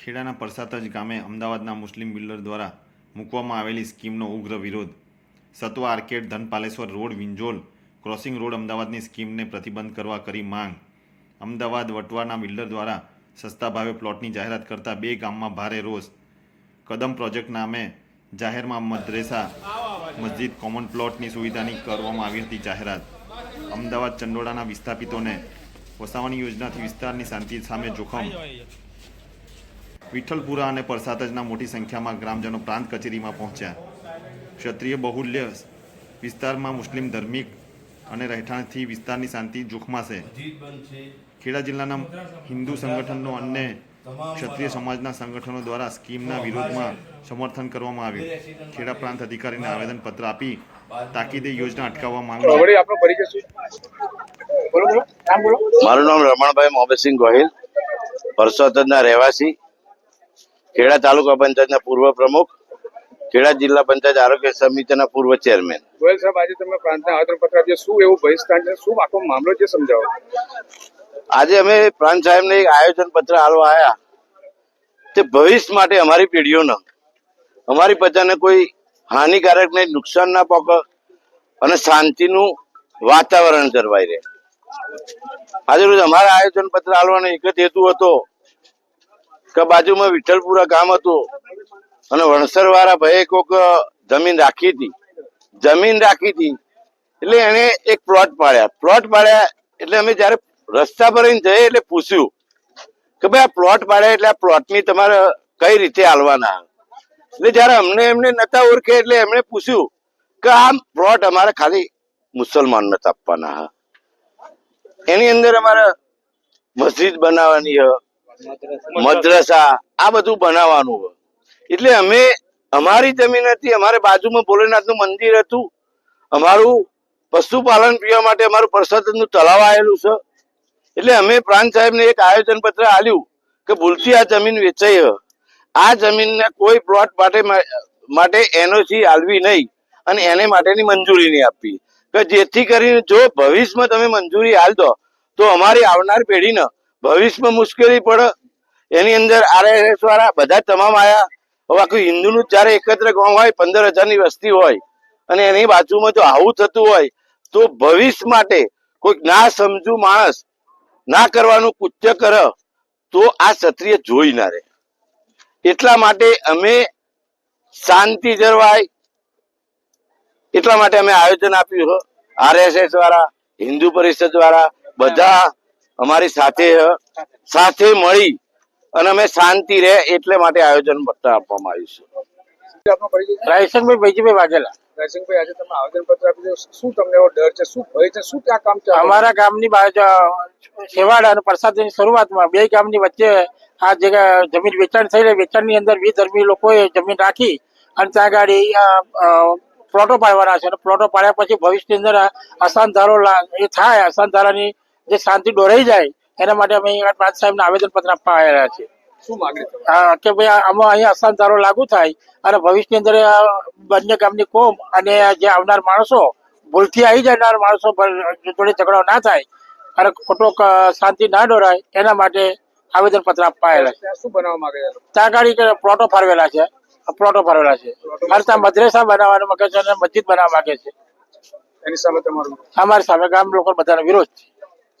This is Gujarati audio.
ખેડાના પરસાતજ ગામે અમદાવાદના મુસ્લિમ બિલ્ડર દ્વારા મૂકવામાં આવેલી સ્કીમનો ઉગ્ર વિરોધ. Satva arcade Dhanpaleshwar road Vinjol crossing road અમદાવાદની સ્કીમને પ્રતિબંધ કરવા કરી માંગ. અમદાવાદ વટવાના બિલ્ડર દ્વારા સસ્તા ભાવે પ્લોટની જાહેરાત કરતા બે ગામમાં ભારે રોષ. કદમ પ્રોજેક્ટ નામે જાહેરમાં મદ્રેસા મસ્જિદ કોમન પ્લોટની સુવિધાની કરવામાં આવી હતી જાહેરાત. અમદાવાદ ચંડોળાના વિસ્થાપિતોને વસાવાની યોજનાથી વિસ્તારની શાંતિ સામે જોખમ. વિઠ્ઠલપુરા અને પરસાતજના મોટી સંખ્યામાં ગ્રામજનો પ્રાંત કચેરીમાં પહોંચ્યા. ક્ષત્રિય બહુલ્ય વિસ્તારમાં મુસ્લિમ ધાર્મિક અને રહેઠાણથી વિસ્તારની શાંતિ જોખમાશે. ખેડા જિલ્લાના હિન્દુ સંગઠનો અને ક્ષત્રિય સમાજના સંગઠનો દ્વારા સ્કીમના વિરોધમાં સમર્થન કરવામાં આવ્યું. ખેડા પ્રાંત અધિકારીને આવેદનપત્ર આપી તાકીદે યોજના અટકાવવા બોલો મારું નામ રમણભાઈ મોહબ્બતસિંહ ગોહિલ પરસોતના રહેવાસી. ખેડા તાલુકા પંચાયતના પૂર્વ પ્રમુખ ખેડા જિલ્લા પંચાયત આરોગ્ય સમિતિના પૂર્વ ચેરમેન. ગોયલ સાહેબ આજે તમે પ્રાંતના આવેદન પત્ર આપ્યું શું એવું બહિષ્કાર છે? શું આખો મામલો છે સમજાવો? આજે અમે પ્રાંત સાહેબને એક આયોજન પત્ર હાલવા આવ્યા તે ભવિષ્ય માટે અમારી પેઢીઓને અમારી પ્રજાને કોઈ હાનિકારક નહીં નુકસાન ના પહોંચે અને શાંતિનું વાતાવરણ જળવાઈ રહે. આજે રોજ અમારા આયોજન પત્ર હાલવાનો એક જ હેતુ હતો. કે બાજુમાં વિઠ્ઠલપુરા ગામ હતું. અને વણસર વાળા ભાઈએ કોક જમીન રાખી હતી. જમીન રાખી હતી. એટલે એને એક પ્લોટ પાડ્યા. પ્લોટ પાડ્યા એટલે અમે જયારે રસ્તા પર જઈએ એટલે પૂછ્યું કે ભાઈ, આ પ્લોટ પાડ્યા એટલે આ પ્લોટની તમારે કઈ રીતે હાલવાના? એટલે જયારે અમને એમને નતા ઓળખે એટલે એમણે પૂછ્યું કે આ પ્લોટ અમારે ખાલી મુસલમાન નથી આપવાના. એની અંદર અમારે મસ્જિદ બનાવવાની મદ્રસા. આ બધું બનાવવાનું એટલે અમે, અમારી જમીન હતી, અમારે બાજુમાં ભોલેનાથનું મંદિર હતું. અમારું પશુપાલન પીવા માટે અમારું પ્રસાદનું તળાવ આવેલું છે. એટલે અમે પ્રાંત સાહેબને એક આયોજન પત્ર આલ્યું કે ભૂલથી આ જમીન વેચાઈ આ જમીનને કોઈ પ્લોટ માટે માટે એનઓસી આલવી નહીં અને એને માટેની મંજૂરી નહીં આપવી. કે જેથી કરીને જો ભવિષ્યમાં તમે મંજૂરી હાલ દો, તો અમારી આવનાર પેઢીને ભવિષ્યમાં મુશ્કેલી પડે, એની અંદર આરએસએસ વાળા બધા તમામ આયા. હવે આખું હિન્દુનું જ્યારે એકત્ર ગામ હોય, પંદર હજારની વસ્તી હોય, અને એની બાજુમાં જો આવું થતું હોય, તો ભવિષ્ય માટે કોઈક ના સમજુ માણસ ના કરવાનું કૃત્ય કરે, તો આ ક્ષત્રિય જોઈ ના રહે. એટલા માટે અમે શાંતિ જળવાય. એટલા માટે અમે આયોજન આપ્યું આરએસએસ વાળા, હિન્દુ પરિષદ વાળા, બધા અમારી સાથે સાથે મળી અને અમે શાંતિ રહે એટલે માટે આયોજન પત્ર આપવામાં આવ્યું છે. રાયસંગભાઈ ભાઈજીભાઈ વાઘેલા. રાયસિંહભાઈ આજે તમે આવેદન પત્ર આપ્યું શું તમને એવો ડર છે? શું ભય છે? શું ત્યાં કામ ચાલે? અમારા ગામની છેવાડા અને પ્રસાદની શરૂઆતમાં બે ગામની વચ્ચે આ જગ્યા જમીન વેચાણ થઈ રહી. વેચાણની અંદર વિધર્મી લોકોએ જમીન રાખી અને ત્યાં ગાડી પ્લોટો પાડવાના છે. અને પ્લોટો પાડ્યા પછી ભવિષ્યની અંદર આ અસાનધારો લા- એ થાય. અસાનધારાની જે શાંતિ ડોરાઈ જાય એના માટે અમે અહીંયા પ્રાંત સાહેબને આવેદન પત્ર આપવા આવ્યા છીએ. શું માંગણી હા, કે ભાઈ આમાં અહીંયા અસાનધારો લાગુ થાય અને ભવિષ્યની અંદર બંને ગામની કોમ અને જે આવનાર માણસો ભૂલથી આવી જનાર માણસો જોડે ઝઘડો ના થાય અને ખોટો શાંતિ ના ડોરાય એના માટે આવેદન પત્ર આપવા આવેલા છે. ત્યાં શું બનાવવા માંગે ત્યાં ગાડી પ્લોટો ફાળવેલા છે પ્લોટો ફાળવેલા છે. મારે ત્યાં મદ્રેસા બનાવવાનું માંગે છે અને મસ્જિદ બનાવવા માંગે છે. એની સામે તમારું? અમારી સામે ગામ લોકો બધાનો વિરોધ છે.